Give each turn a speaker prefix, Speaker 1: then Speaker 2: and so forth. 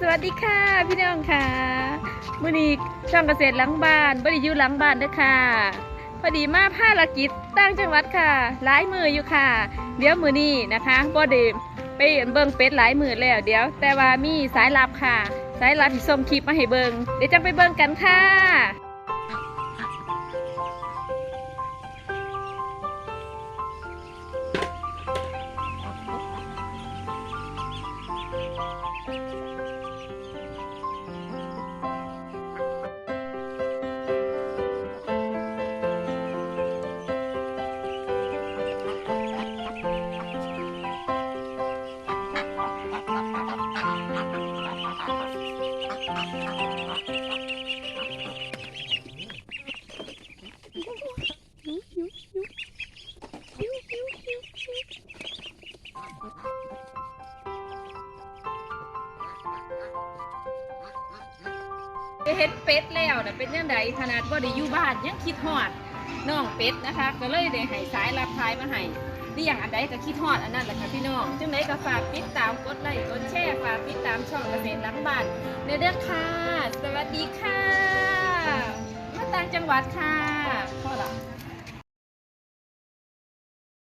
Speaker 1: สวัสดีค่ะพี่น้องค่ะมื่อนี้ช่องเกษตรหลังบ้านบ่ได้อยู่หลังบ้านเด้อค่ะ พอดีมาภารกิจต่างจังหวัดค่ะหลายมืออยู่ค่ะ เดี๋ยวมือนี้นะคะบ่ได้ไปเบิ่งเป็ดหลายมือแล้วเดี๋ยว แต่ว่ามีสายลับค่ะ สายลับที่ส่งคลิปมาให้เบิ่งเดี๋ยวจังไปเบิ่งกันค่ะ เห็นเป็ดแล้วนะเป็นยังไงขนาดว่าได้อยู่บ้านยังคิดฮอดน้องเป็ดนะคะ ก็เลยได้ให้สายรับทายมาให้เรี่ยงอันใดก็คิดฮอดอันนั้นแหละค่ะพี่น้องจังไดก็ฝากติดตามกดไลค์กดแชร์ฝากติดตามช่องเกษตรหลังบ้านเด้อค่ะ ดีค่ะ มาต่างจังหวัดค่ะพ่อละ